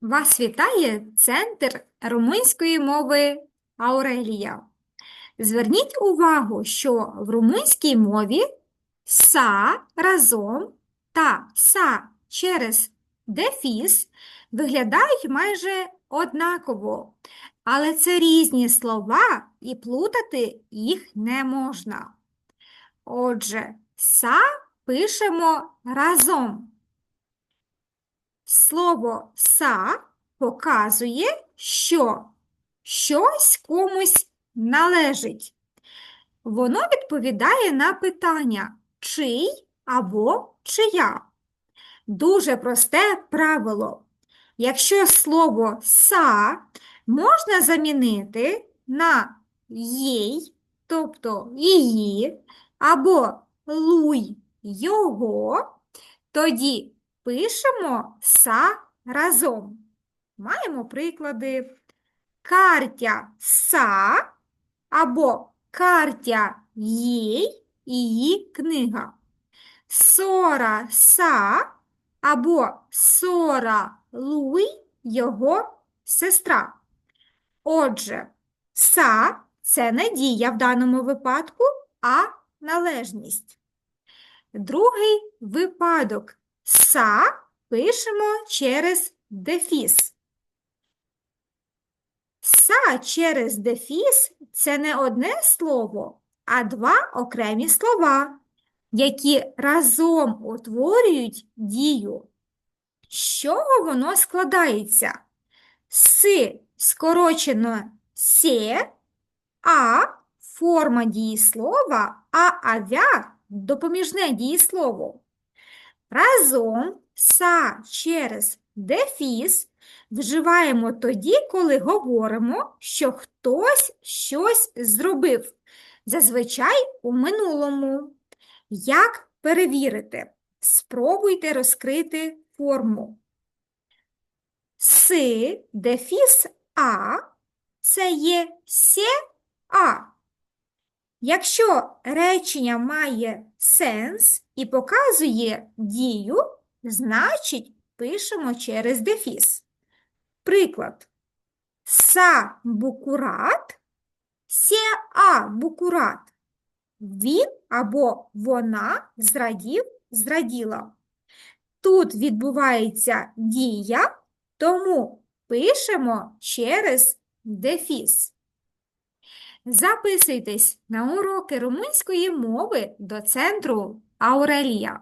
Вас вітає Центр румунської мови Аурелія. Зверніть увагу, що в румунській мові са разом та са через дефіс виглядають майже однаково, але це різні слова і плутати їх не можна. Отже, са пишемо разом. Слово са показує, що щось комусь належить. Воно відповідає на питання чий або чия. Дуже просте правило. Якщо слово са можна замінити на їй, тобто її, або луй його, тоді пишемо са разом. Маємо приклади. Картя са або картя їй її книга. Сора са або сора луй його сестра. Отже, са це не дія в даному випадку, а належність. Другий випадок. Са пишемо через дефіс. Са через дефіс це не одне слово, а два окремі слова, які разом утворюють дію. З чого воно складається? Си скорочено се, а форма дієслова, а авя допоміжне дієслово. Разом са через дефіс вживаємо тоді, коли говоримо, що хтось щось зробив, зазвичай у минулому. Як перевірити? Спробуйте розкрити форму. Си дефіс а це є се а. Якщо речення має сенс і показує дію, значить пишемо через дефіс. Приклад. Са букурат, се а букурат. Він або вона зрадів, зраділа. Тут відбувається дія, тому пишемо через дефіс. Записуйтесь на уроки румунської мови до центру Аурелія.